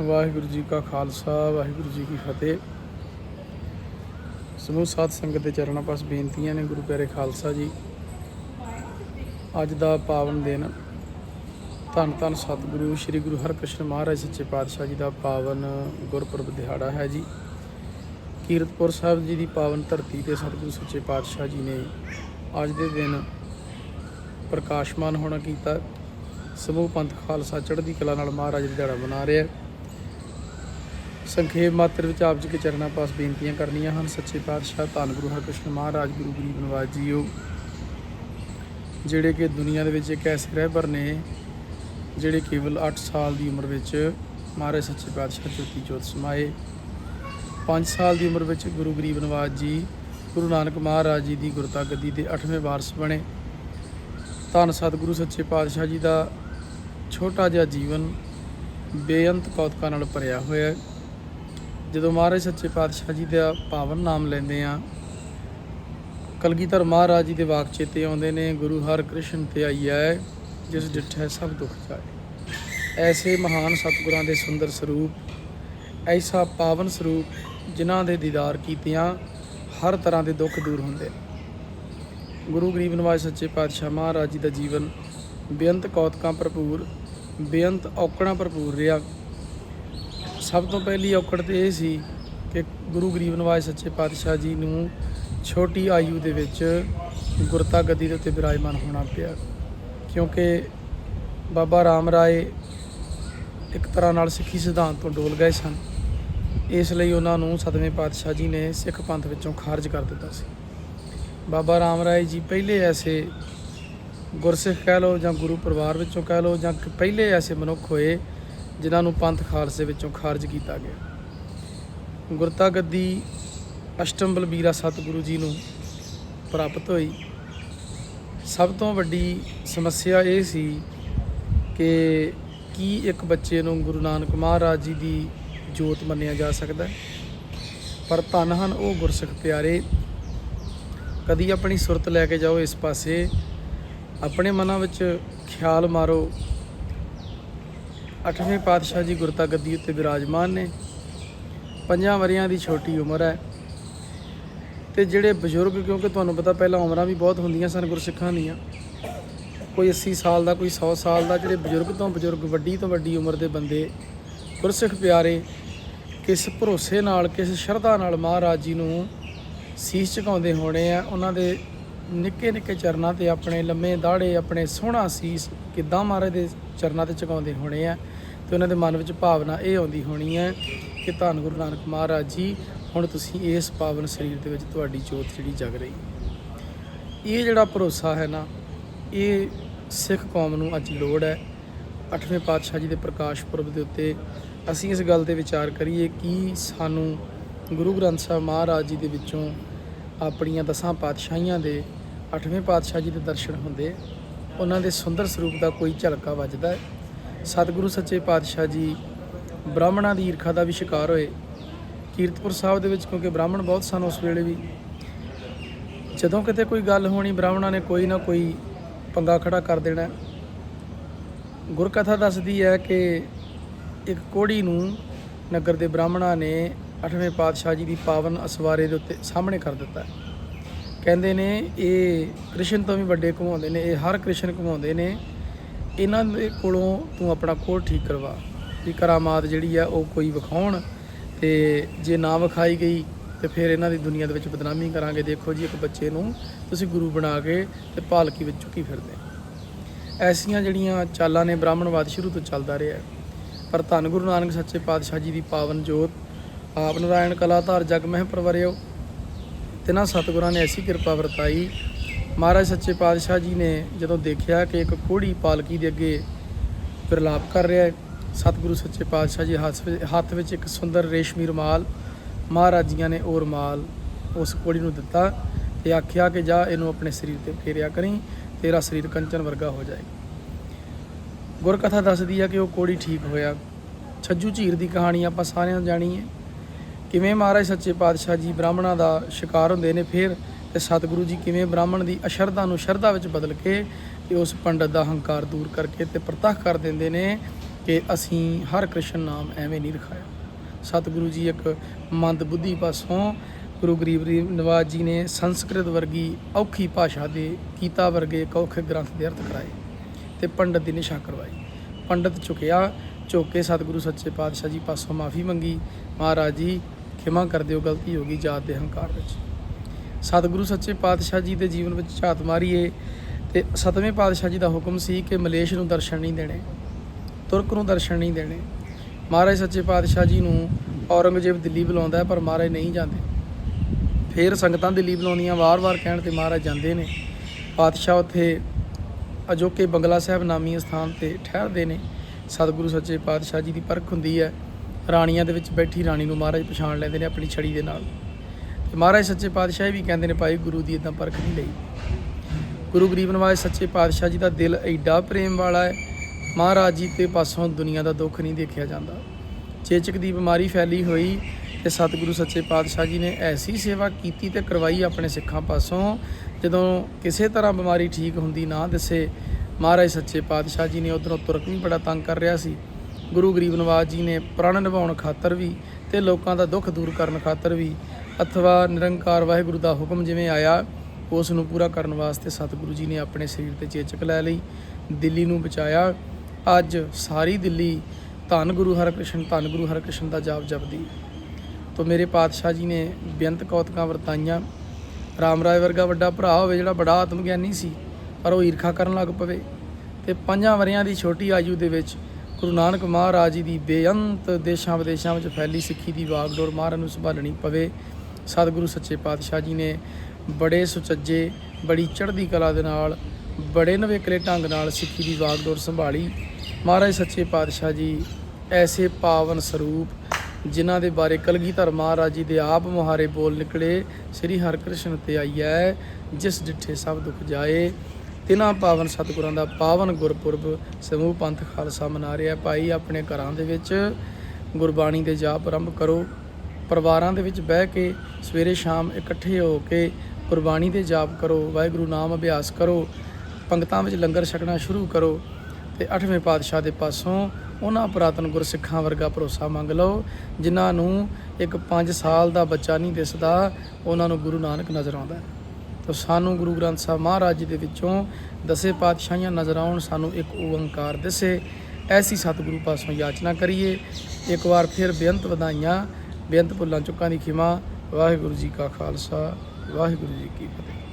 ਵਾਹਿਗੁਰੂ ਜੀ ਕਾ ਖਾਲਸਾ, ਵਾਹਿਗੁਰੂ ਜੀ ਕੀ ਫਤਿਹ। ਸਮੂਹ ਸਾਧ ਸੰਗਤ ਦੇ ਚਰਨਾਂ ਪਾਸ ਬੇਨਤੀਆਂ ਨੇ, ਗੁਰੂ ਪਿਆਰੇ ਖਾਲਸਾ ਜੀ। ਅੱਜ ਦਾ ਪਾਵਨ ਦਿਨ, ਧੰਨ ਧੰਨ ਸਤਿਗੁਰੂ, ਸ੍ਰੀ ਗੁਰੂ ਹਰਕ੍ਰਿਸ਼ਨ ਮਹਾਰਾਜ ਸੱਚੇ ਪਾਤਸ਼ਾਹ ਜੀ ਦਾ ਪਾਵਨ ਗੁਰਪੁਰਬ ਦਿਹਾੜਾ ਹੈ ਜੀ। ਕੀਰਤਪੁਰ ਸਾਹਿਬ ਜੀ ਦੀ ਪਾਵਨ ਧਰਤੀ ਤੇ ਸਤਿਗੁਰੂ ਸੱਚੇ ਪਾਤਸ਼ਾਹ ਜੀ ਨੇ ਅੱਜ ਦੇ ਦਿਨ ਪ੍ਰਕਾਸ਼ਮਾਨ ਹੋਣਾ ਕੀਤਾ। ਸਮੂਹ ਪੰਥ ਖਾਲਸਾ ਚੜ੍ਹਦੀ ਕਲਾ ਨਾਲ ਮਹਾਰਾਜ ਦਾ ਦਿਹਾੜਾ ਮਨਾ ਰਿਹਾ ਹੈ। ਸੰਖੇਪ ਮਾਤਰ ਵਿੱਚ ਆਪ ਜੀ ਕੇ ਚਰਨਾਂ ਪਾਸ ਬੇਨਤੀਆਂ ਕਰਨੀਆਂ ਹਨ। ਸੱਚੇ ਪਾਤਸ਼ਾਹ, ਧੰਨ ਗੁਰੂ ਹਰਕ੍ਰਿਸ਼ਨ ਮਹਾਰਾਜ, ਗੁਰੂ ਗਰੀਬ ਨਵਾਜ ਉਹ ਜਿਹੜੇ ਕਿ ਦੁਨੀਆ ਦੇ ਵਿੱਚ ਇੱਕ ਐਸੇ ਰਹਿਬਰ ਨੇ, ਜਿਹੜੇ ਕੇਵਲ 8 ਸਾਲ ਦੀ ਉਮਰ ਵਿੱਚ ਮਹਾਰਾਜ ਸੱਚੇ ਪਾਤਸ਼ਾਹ ਜੋਤੀ ਜੋਤ ਸਮਾਏ। 5 ਸਾਲ ਦੀ ਉਮਰ ਵਿੱਚ ਗੁਰੂ ਗਰੀਬ ਨਵਾਜ ਜੀ, ਗੁਰੂ ਨਾਨਕ ਮਹਾਰਾਜ ਜੀ ਦੀ ਗੁਰਤਾ ਗੱਦੀ ਦੇ 8ਵੇਂ ਵਾਰਸ ਬਣੇ। ਧੰਨ ਸਤਿਗੁਰੂ ਸੱਚੇ ਪਾਤਸ਼ਾਹ ਜੀ ਦਾ ਛੋਟਾ ਜਿਹਾ ਜੀਵਨ ਬੇਅੰਤ ਕੌਤਕਾਂ ਨਾਲ ਭਰਿਆ ਹੋਇਆ ਹੈ। ਜਦੋਂ ਮਹਾਰਾਜ ਸੱਚੇ ਪਾਤਸ਼ਾਹ ਜੀ ਦਾ ਪਾਵਨ ਨਾਮ ਲੈਂਦੇ ਆ, ਕਲਗੀਧਰ ਮਹਾਰਾਜ ਜੀ ਦੇ ਵਾਕ ਚੇਤੇ ਆਉਂਦੇ ਨੇ, ਗੁਰੂ ਹਰਿਕ੍ਰਿਸ਼ਨ ਤੇ ਆਈਆ ਹੈ ਜਿਸ ਡਿਠੈ ਸਭ ਦੁੱਖ ਜਾਏ। ਐਸੇ ਮਹਾਨ ਸਤਿਗੁਰਾਂ ਦੇ ਸੁੰਦਰ ਸਰੂਪ, ਐਸਾ ਪਾਵਨ ਸਰੂਪ ਜਿਨ੍ਹਾਂ ਦੇ ਦੀਦਾਰ ਕੀਤਿਆਂ ਹਰ ਤਰ੍ਹਾਂ ਦੇ ਦੁੱਖ ਦੂਰ ਹੁੰਦੇ ਗੁਰੂ ਗਰੀਬ ਨਿਵਾਜ ਸੱਚੇ ਪਾਤਸ਼ਾਹ ਮਹਾਰਾਜ ਜੀ ਦਾ ਜੀਵਨ ਬੇਅੰਤ ਕੌਤਕਾਂ ਭਰਪੂਰ, ਬੇਅੰਤ ਔਕੜਾਂ ਭਰਪੂਰ ਰਿਹਾ। ਸਭ ਤੋਂ ਪਹਿਲੀ ਔਕੜ ਤੇ ਇਹ ਸੀ ਕਿ ਗੁਰੂ ਗਰੀਬ ਨਿਵਾਜ ਸੱਚੇ ਪਾਤਸ਼ਾਹ ਜੀ ਨੂੰ ਛੋਟੀ ਆਯੂ ਦੇ ਵਿੱਚ ਗੁਰਤਾ ਗੱਦੀ ਦੇ ਉੱਤੇ ਬਿਰਾਜਮਾਨ ਹੋਣਾ ਪਿਆ। ਕਿਉਂਕਿ ਬਾਬਾ ਰਾਮ ਰਾਏ ਇੱਕ ਤਰ੍ਹਾਂ ਨਾਲ ਸਿੱਖੀ ਸਿਧਾਂਤ ਤੋਂ ਡੋਲ ਗਏ ਸਨ। ਇਸ ਲਈ ਉਹਨਾਂ ਨੂੰ ਸਤਵੇਂ ਪਾਤਸ਼ਾਹ ਜੀ ਨੇ ਸਿੱਖ ਪੰਥ ਵਿੱਚੋਂ ਖਾਰਜ ਕਰ ਦਿੱਤਾ ਸੀ। ਬਾਬਾ ਰਾਮ ਰਾਏ ਜੀ ਪਹਿਲੇ ਐਸੇ ਗੁਰਸਿੱਖ ਕਹਿ ਲਓ ਜਾਂ ਗੁਰੂ ਪਰਿਵਾਰ ਵਿੱਚੋਂ ਕਹਿ ਲਓ ਜਾਂ ਪਹਿਲੇ ਐਸੇ ਮਨੁੱਖ ਹੋਏ ਜਿਨ੍ਹਾਂ ਨੂੰ ਪੰਥ ਖਾਲਸੇ ਵਿੱਚੋਂ ਖਾਰਜ ਕੀਤਾ ਗਿਆ। ਗੁਰਤਾ ਗੱਦੀ ਅਸ਼ਟਮ ਬਲਬੀਰਾ ਸਤਿਗੁਰੂ ਜੀ ਨੂੰ ਪ੍ਰਾਪਤ ਹੋਈ। ਸਭ ਤੋਂ ਵੱਡੀ ਸਮੱਸਿਆ ਇਹ ਸੀ ਕਿ ਕੀ ਇੱਕ ਬੱਚੇ ਨੂੰ ਗੁਰੂ ਨਾਨਕ ਮਹਾਰਾਜ ਜੀ ਦੀ ਜੋਤ ਮੰਨਿਆ ਜਾ ਸਕਦਾ ਹੈ? ਪਰ ਧੰਨ ਹਨ ਉਹ ਗੁਰਸਿੱਖ ਪਿਆਰੇ। ਕਦੀ ਆਪਣੀ ਸੁਰਤ ਲੈ ਕੇ ਜਾਓ ਇਸ ਪਾਸੇ। ਆਪਣੇ ਮਨਾਂ ਵਿੱਚ ਖਿਆਲ ਮਾਰੋ। ਅੱਠਵੇਂ ਪਾਤਸ਼ਾਹ ਜੀ ਗੁਰਤਾ ਗੱਦੀ ਉੱਤੇ ਬਿਰਾਜਮਾਨ ਨੇ। ਪੰਜਾਂ ਵਰਿਆਂ ਦੀ ਛੋਟੀ ਉਮਰ ਹੈ। ਤੇ ਜਿਹੜੇ ਬਜ਼ੁਰਗ, ਕਿਉਂਕਿ ਤੁਹਾਨੂੰ ਪਤਾ ਪਹਿਲਾਂ ਉਮਰਾਂ ਵੀ ਬਹੁਤ ਹੁੰਦੀਆਂ ਸਨ ਗੁਰਸਿੱਖਾਂ ਦੀਆਂ, ਕੋਈ 80 ਸਾਲ ਦਾ, ਕੋਈ 100 ਸਾਲ ਦਾ, ਜਿਹੜੇ ਬਜ਼ੁਰਗ ਤੋਂ ਬਜ਼ੁਰਗ, ਵੱਡੀ ਤੋਂ ਵੱਡੀ ਉਮਰ ਦੇ ਬੰਦੇ, ਗੁਰਸਿੱਖ ਪਿਆਰੇ, ਕਿਸ ਭਰੋਸੇ ਨਾਲ, ਕਿਸ ਸ਼ਰਧਾ ਨਾਲ ਮਹਾਰਾਜ ਜੀ ਨੂੰ ਸੀਸ ਝੁਕਾਉਂਦੇ ਹੋਣੇ ਆ, ਉਹਨਾਂ ਦੇ ਨਿੱਕੇ ਨਿੱਕੇ ਚਰਨਾਂ ਤੇ ਆਪਣੇ ਲੰਮੇ ਦਾੜੇ ਆਪਣੇ ਸੋਹਣਾ ਸੀਸ ਕਿੱਦਾਂ ਮਹਾਰਾਜ ਦੇ ਚਰਨਾਂ ਤੇ ਚੁਕਾਉਂਦੇ ਹੋਣੇ ਆ ਤੇ ਉਹਨਾਂ ਦੇ ਮਨ ਵਿੱਚ ਭਾਵਨਾ ਇਹ ਆਉਂਦੀ ਹੋਣੀ ਹੈ ਕਿ ਧੰਨ ਗੁਰੂ ਨਾਨਕ ਮਹਾਰਾਜ ਜੀ, ਹੁਣ ਤੁਸੀਂ ਇਸ ਪਾਵਨ ਸਰੀਰ ਦੇ ਵਿੱਚ ਤੁਹਾਡੀ ਜੋਤ ਜਿਹੜੀ ਜਗ ਰਹੀ ਇਹ ਜਿਹੜਾ ਭਰੋਸਾ ਹੈ ਨਾ, ਇਹ ਸਿੱਖ ਕੌਮ ਨੂੰ ਅੱਜ ਲੋੜ ਹੈ। ਅੱਠਵੇਂ ਪਾਤਸ਼ਾਹ ਜੀ ਦੇ ਪ੍ਰਕਾਸ਼ ਪੁਰਬ ਦੇ ਉੱਤੇ ਅਸੀਂ ਇਸ ਗੱਲ ਤੇ ਵਿਚਾਰ ਕਰੀਏ ਕਿ ਸਾਨੂੰ ਗੁਰੂ ਗ੍ਰੰਥ ਸਾਹਿਬ ਮਹਾਰਾਜ ਜੀ ਦੇ ਵਿੱਚੋਂ ਆਪਣੀਆਂ ਦਸਾਂ ਪਾਤਸ਼ਾਹੀਆਂ ਦੇ ਅੱਠਵੇਂ ਪਾਤਸ਼ਾਹ ਜੀ ਦੇ ਦਰਸ਼ਨ ਹੁੰਦੇ ਉਹਨਾਂ ਦੇ ਸੁੰਦਰ ਸਰੂਪ ਦਾ ਕੋਈ ਝਲਕਾ ਵੱਜਦਾ ਹੈ ਸਤਿਗੁਰੂ ਸੱਚੇ ਪਾਤਸ਼ਾਹ ਜੀ ਬ੍ਰਾਹਮਣਾਂ ਦੀ ਈਰਖਾ ਦਾ ਵੀ ਸ਼ਿਕਾਰ ਹੋਏ ਕੀਰਤਪੁਰ ਸਾਹਿਬ ਦੇ ਵਿੱਚ, ਕਿਉਂਕਿ ਬ੍ਰਾਹਮਣ ਬਹੁਤ ਸਨ ਉਸ ਵੇਲੇ ਵੀ, ਜਦੋਂ ਕਿਤੇ ਕੋਈ ਗੱਲ ਹੋਣੀ, ਬ੍ਰਾਹਮਣਾਂ ਨੇ ਕੋਈ ਨਾ ਕੋਈ ਪੰਗਾ ਖੜਾ ਕਰ ਦੇਣਾ ਹੈ। ਗੁਰਕਥਾ ਦੱਸਦੀ ਹੈ ਕਿ ਇੱਕ ਕੋੜੀ ਨੂੰ ਨਗਰ ਦੇ ਬ੍ਰਾਹਮਣਾਂ ਨੇ ਅੱਠਵੇਂ ਪਾਤਸ਼ਾਹ ਜੀ ਦੀ ਪਾਵਨ ਅਸਵਾਰੇ ਦੇ ਉੱਤੇ ਸਾਹਮਣੇ ਕਰ ਦਿੱਤਾ ਹੈ। ਕਹਿੰਦੇ ਨੇ ਇਹ ਕ੍ਰਿਸ਼ਨ ਤੋਂ ਵੀ ਵੱਡੇ ਘੁਮਾਉਂਦੇ ਨੇ, ਇਹ ਹਰ ਕ੍ਰਿਸ਼ਨ ਘੁਮਾਉਂਦੇ ਨੇ। ਇਹਨਾਂ ਦੇ ਕੋਲੋਂ ਤੂੰ ਆਪਣਾ ਕੋਡ ਠੀਕ ਕਰਵਾ ਵੀ ਕਰਾਮਾਤ ਜਿਹੜੀ ਆ ਉਹ ਕੋਈ ਵਿਖਾਉਣ ਤੇ ਜੇ ਨਾ ਵਿਖਾਈ ਗਈ ਤੇ ਫਿਰ ਇਹਨਾਂ ਦੀ ਦੁਨੀਆ ਦੇ ਵਿੱਚ ਬਦਨਾਮੀ ਕਰਾਂਗੇ। ਦੇਖੋ ਜੀ ਇੱਕ ਬੱਚੇ ਨੂੰ ਤੁਸੀਂ ਗੁਰੂ ਬਣਾ ਕੇ ਤੇ ਪਾਲਕੀ ਵਿੱਚ ਚੁੱਕੀ ਫਿਰਦੇ ਐਸੀਆਂ ਜਿਹੜੀਆਂ ਚਾਲਾਂ ਨੇ ਬ੍ਰਾਹਮਣਵਾਦ ਸ਼ੁਰੂ ਤੋਂ ਚੱਲਦਾ ਰਿਹਾ ਪਰ ਧੰਨ ਗੁਰੂ ਨਾਨਕ ਸੱਚੇ ਪਾਤਸ਼ਾਹ ਜੀ ਦੀ ਪਾਵਨ ਜੋਤ, ਆਪ ਨਰਾਇਣ ਕਲਾਧਾਰ ਜਗ ਮਹਿ ਪ੍ਰਵਰਿਓ ਤਿਨਾਂ ਸਤਿਗੁਰਾਂ ਨੇ ਐਸੀ ਕਿਰਪਾ ਵਰਤਾਈ। ਮਹਾਰਾਜ ਸੱਚੇ ਪਾਤਸ਼ਾਹ ਜੀ ਨੇ ਜਦੋਂ ਦੇਖਿਆ ਕਿ ਇੱਕ ਕੋੜੀ ਪਾਲਕੀ ਦੇ ਅੱਗੇ ਵਿਰਲਾਪ ਕਰ ਰਿਹਾ ਹੈ, ਸਤਿਗੁਰੂ ਸੱਚੇ ਪਾਤਸ਼ਾਹ ਜੀ ਹੱਥ ਵਿੱਚ- ਹੱਥ ਵਿੱਚ ਇੱਕ ਸੁੰਦਰ ਰੇਸ਼ਮੀ ਰੁਮਾਲ, ਮਹਾਰਾਜ ਜੀਆਂ ਨੇ ਉਹ ਰੁਮਾਲ ਉਸ ਕੋੜੀ ਨੂੰ ਦਿੱਤਾ ਤੇ ਆਖਿਆ ਕਿ ਜਾ ਇਹਨੂੰ ਆਪਣੇ ਸਰੀਰ ਤੇ ਫੇਰਿਆ ਕਰੀ, ਤੇਰਾ ਸਰੀਰ ਕੰਚਨ ਵਰਗਾ ਹੋ ਜਾਏਗਾ। ਗੁਰਕਥਾ ਦੱਸਦੀ ਹੈ ਕਿ ਉਹ ਕੋੜੀ ਠੀਕ ਹੋਇਆ। ਛੱਜੂ ਝੀਰ ਦੀ ਕਹਾਣੀ ਆਪਾਂ ਸਾਰਿਆਂ ਨੂੰ ਜਾਣੀ ਹੈ। ਕਿਵੇਂ ਮਹਾਰਾਜ ਸੱਚੇ ਪਾਤਸ਼ਾਹ ਜੀ ਬ੍ਰਾਹਮਣਾਂ ਦਾ ਸ਼ਿਕਾਰ ਹੁੰਦੇ ਨੇ ਫਿਰ ਤੇ ਸਤਿਗੁਰੂ ਜੀ ਕਿਵੇਂ ਬ੍ਰਾਹਮਣ ਦੀ ਅਸ਼ਰਧਾ ਨੂੰ ਸ਼ਰਧਾ ਵਿੱਚ ਬਦਲ ਕੇ ਤੇ ਉਸ ਪੰਡਤ ਦਾ ਹੰਕਾਰ ਦੂਰ ਕਰਕੇ ਤੇ ਪ੍ਰਤੱਖ ਕਰ ਦਿੰਦੇ ਨੇ ਕਿ ਅਸੀਂ ਹਰ ਕ੍ਰਿਸ਼ਨ ਨਾਮ ਐਵੇਂ ਨਹੀਂ ਰਖਾਇਆ। ਸਤਿਗੁਰੂ ਜੀ ਇੱਕ ਮੰਦ ਬੁੱਧੀ ਪਾਸੋਂ ਗੁਰੂ ਗਰੀਬ ਰੀ- ਜੀ ਨੇ ਸੰਸਕ੍ਰਿਤ ਵਰਗੀ ਔਖੀ ਭਾਸ਼ਾ ਦੇ ਕੀਤਾ ਵਰਗੇ ਇੱਕ ਔਖੇ ਗ੍ਰੰਥ ਦੇ ਅਰਥ ਕਰਾਏ ਤੇ ਪੰਡਤ ਦੀ ਨਿਸ਼ਾ ਕਰਵਾਈ। ਪੰਡਤ ਝੁਕਿਆ, ਝੁਕ ਕੇ ਸਤਿਗੁਰੂ ਸੱਚੇ ਪਾਤਸ਼ਾਹ ਜੀ ਪਾਸੋਂ ਮਾਫੀ ਮੰਗੀ। ਮਹਾਰਾਜ ਜੀ ਖਿਮਾ ਕਰ ਦਿਓ ਗਲਤੀ ਹੋ ਗਈ ਜਾਤ ਦੇ ਹੰਕਾਰ ਵਿੱਚ। ਸਤਿਗੁਰੂ ਸੱਚੇ ਪਾਤਸ਼ਾਹ ਜੀ ਦੇ ਜੀਵਨ ਵਿੱਚ ਝਾਤ ਮਾਰੀਏ ਤੇ ਸਤਵੇਂ ਪਾਤਸ਼ਾਹ ਜੀ ਦਾ ਹੁਕਮ ਸੀ ਕਿ ਮਲੇਸ਼ ਨੂੰ ਦਰਸ਼ਨ ਨਹੀਂ ਦੇਣੇ, ਤੁਰਕ ਨੂੰ ਦਰਸ਼ਨ ਨਹੀਂ ਦੇਣੇ। ਮਹਾਰਾਜ ਸੱਚੇ ਪਾਤਸ਼ਾਹ ਜੀ ਨੂੰ ਔਰੰਗਜ਼ੇਬ ਦਿੱਲੀ ਬੁਲਾਉਂਦਾ ਪਰ ਮਹਾਰਾਜ ਨਹੀਂ ਜਾਂਦੇ। ਫਿਰ ਸੰਗਤਾਂ ਦਿੱਲੀ ਬੁਲਾਉਂਦੀਆਂ, ਵਾਰ-ਵਾਰ ਕਹਿਣ ਤੇ ਮਹਾਰਾਜ ਜਾਂਦੇ ਨੇ। ਪਾਤਸ਼ਾਹ ਉੱਥੇ ਅਜੋਕੇ ਬੰਗਲਾ ਸਾਹਿਬ ਨਾਮੀ ਸਥਾਨ ਤੇ ਠਹਿਰਦੇ ਨੇ। ਸਤਿਗੁਰੂ ਸੱਚੇ ਪਾਤਸ਼ਾਹ ਜੀ ਦੀ ਪਰਖ ਹੁੰਦੀ ਹੈ। ਰਾਣੀਆਂ ਦੇ ਵਿੱਚ ਬੈਠੀ ਰਾਣੀ ਨੂੰ ਮਹਾਰਾਜ ਪਛਾਣ ਲੈਂਦੇ ਨੇ ਆਪਣੀ ਛੜੀ ਦੇ ਨਾਲ। ਤੇ ਮਹਾਰਾਜ ਸੱਚੇ ਪਾਤਸ਼ਾਹ ਵੀ ਕਹਿੰਦੇ ਨੇ ਭਾਈ, ਗੁਰੂ ਦੀ ਇਦਾਂ ਪਰਖ ਨਹੀਂ ਲਈ। ਗੁਰੂ ਗਰੀਬ ਨਿਵਾਜ ਸੱਚੇ ਪਾਤਸ਼ਾਹ ਜੀ ਦਾ ਦਿਲ ਐਡਾ ਪ੍ਰੇਮ ਵਾਲਾ ਹੈ, ਮਹਾਰਾਜ ਜੀ ਤੇ ਪਾਸੋਂ ਦੁਨੀਆ ਦਾ ਦੁੱਖ ਨਹੀਂ ਦੇਖਿਆ ਜਾਂਦਾ। ਚੇਚਕ ਦੀ ਬਿਮਾਰੀ ਫੈਲੀ ਹੋਈ ਤੇ ਸਤਿਗੁਰੂ ਸੱਚੇ ਪਾਤਸ਼ਾਹ ਜੀ ਨੇ ਐਸੀ ਸੇਵਾ ਕੀਤੀ ਤੇ ਕਰਵਾਈ ਆਪਣੇ ਸਿੱਖਾਂ ਪਾਸੋਂ, ਜਦੋਂ ਕਿਸੇ ਤਰ੍ਹਾਂ ਬਿਮਾਰੀ ਠੀਕ ਹੁੰਦੀ ਨਾ ਦਿਸੇ, ਮਹਾਰਾਜ ਸੱਚੇ ਪਾਤਸ਼ਾਹ ਜੀ ਨੇ ਉਧਰੋਂ ਤੁਰਕ ਵੀ ਬੜਾ ਤੰਗ ਕਰ ਰਿਹਾ ਸੀ। ਗੁਰੂ ਗਰੀਬ ਨਿਵਾਜ ਜੀ ਨੇ ਪ੍ਰਣ ਨਿਭਾਉਣ ਖਾਤਰ ਵੀ ਤੇ ਲੋਕਾਂ ਦਾ ਦੁੱਖ ਦੂਰ ਕਰਨ ਖਾਤਰ ਵੀ ਅਥਵਾ ਨਿਰੰਕਾਰ ਵਾਹਿਗੁਰੂ ਦਾ ਹੁਕਮ ਜਿਵੇਂ ਆਇਆ, ਉਸ ਨੂੰ ਪੂਰਾ ਕਰਨ ਵਾਸਤੇ ਸਤਿਗੁਰੂ ਜੀ ਨੇ ਆਪਣੇ ਸਰੀਰ ਤੇ ਚੇਚਕ ਲੈ ਲਈ, ਦਿੱਲੀ ਨੂੰ ਬਚਾਇਆ। ਅੱਜ ਸਾਰੀ ਦਿੱਲੀ ਧੰਨ ਗੁਰੂ ਹਰਕ੍ਰਿਸ਼ਨ, ਧੰਨ ਗੁਰੂ ਹਰਕ੍ਰਿਸ਼ਨ ਦਾ ਜਾਪ ਜਪਦੀ। ਤੋ ਮੇਰੇ ਪਾਤਸ਼ਾਹ ਜੀ ਨੇ ਬੇਅੰਤ ਕੌਤਕਾਂ ਵਰਤਾਈਆਂ। ਰਾਮ ਰਾਏ ਵਰਗਾ ਵੱਡਾ ਭਰਾ ਹੋਵੇ ਜਿਹੜਾ ਬੜਾ ਆਤਮ ਗਿਆਨੀ ਸੀ, ਪਰ ਉਹ ਈਰਖਾ ਕਰਨ ਲੱਗ ਪਵੇ। ਤੇ ਪੰਜਾਂ ਵਰਿਆਂ ਦੀ ਛੋਟੀ ਆਯੂ ਦੇ ਵਿੱਚ ਗੁਰੂ ਨਾਨਕ ਮਹਾਰਾਜ ਜੀ ਦੀ ਬੇਅੰਤ ਦੇਸ਼ਾਂ ਵਿਦੇਸ਼ਾਂ ਵਿੱਚ ਫੈਲੀ ਸਿੱਖੀ ਦੀ ਵਾਗਡੋਰ ਮਹਾਰਾਜ ਨੂੰ ਸੰਭਾਲਣੀ ਪਵੇ। ਸਤਿਗੁਰੂ ਸੱਚੇ ਪਾਤਸ਼ਾਹ ਜੀ ਨੇ ਬੜੇ ਸੁਚੱਜੇ, ਬੜੀ ਚੜ੍ਹਦੀ ਕਲਾ ਦੇ ਨਾਲ, ਬੜੇ ਨਵੇਕਲੇ ਢੰਗ ਨਾਲ ਸਿੱਖੀ ਦੀ ਵਾਗਡੋਰ ਸੰਭਾਲੀ। ਮਹਾਰਾਜ ਸੱਚੇ ਪਾਤਸ਼ਾਹ ਜੀ, ਐਸੇ ਪਾਵਨ ਸਰੂਪ ਜਿਨ੍ਹਾਂ ਦੇ ਬਾਰੇ ਕਲਗੀਧਰ ਮਹਾਰਾਜ ਜੀ ਦੇ ਆਪ ਮੁਹਾਰੇ ਬੋਲ ਨਿਕਲੇ, ਸ੍ਰੀ ਹਰਿਕ੍ਰਿਸ਼ਨ ਤੇ ਆਈਐ ਜਿਸ ਡਿਠੇ ਸਭ ਦੁੱਖ ਜਾਏ। ਤਿਨਾਂ ਪਾਵਨ ਸਤਿਗੁਰਾਂ ਦਾ ਪਾਵਨ ਗੁਰਪੁਰਬ ਸਮੂਹ ਪੰਥ ਖਾਲਸਾ ਮਨਾ ਰਿਹਾ ਭਾਈ, ਆਪਣੇ ਘਰਾਂ ਦੇ ਵਿੱਚ ਗੁਰਬਾਣੀ ਦੇ ਜਾਪ ਆਰੰਭ ਕਰੋ। ਪਰਿਵਾਰਾਂ ਦੇ ਵਿੱਚ ਬਹਿ ਕੇ ਸਵੇਰੇ ਸ਼ਾਮ ਇਕੱਠੇ ਹੋ ਕੇ ਗੁਰਬਾਣੀ ਦੇ ਜਾਪ ਕਰੋ। ਵਾਹਿਗੁਰੂ ਨਾਮ ਅਭਿਆਸ ਕਰੋ। ਪੰਗਤਾਂ ਵਿੱਚ ਲੰਗਰ ਛਕਣਾ ਸ਼ੁਰੂ ਕਰੋ ਤੇ ਅੱਠਵੇਂ ਪਾਤਸ਼ਾਹ ਦੇ ਪਾਸੋਂ ਉਹਨਾਂ ਪੁਰਾਤਨ ਗੁਰਸਿੱਖਾਂ ਵਰਗਾ ਭਰੋਸਾ ਮੰਗ ਲਓ, ਜਿਨ੍ਹਾਂ ਨੂੰ ਇੱਕ 5 ਸਾਲ ਦਾ ਬੱਚਾ ਨਹੀਂ ਦਿਸਦਾ, ਉਹਨਾਂ ਨੂੰ ਗੁਰੂ ਨਾਨਕ ਨਜ਼ਰ ਆਉਂਦਾ ਹੈ। ਤਾਂ ਸਾਨੂੰ ਗੁਰੂ ਗ੍ਰੰਥ ਸਾਹਿਬ ਮਹਾਰਾਜ ਜੀ ਦੇ ਵਿੱਚੋਂ ਦਸੇ ਪਾਤਸ਼ਾਹੀਆਂ ਨਜ਼ਰ ਆਉਣ, ਸਾਨੂੰ ਇੱਕ ਓੰਕਾਰ ਦਿਸੇ। ਐਸੀ ਸਤਿਗੁਰੂ ਪਾਸੋਂ ਯਾਚਨਾ ਕਰੀਏ। ਇੱਕ ਵਾਰ ਫਿਰ ਬੇਅੰਤ ਵਧਾਈਆਂ, ਬੇਅੰਤ ਭੁੱਲਾਂ ਚੁੱਕਾਂ ਦੀ ਖਿਮਾ। ਵਾਹਿਗੁਰੂ ਜੀ ਕਾ ਖਾਲਸਾ, ਵਾਹਿਗੁਰੂ ਜੀ ਕੀ ਫਤਿਹ।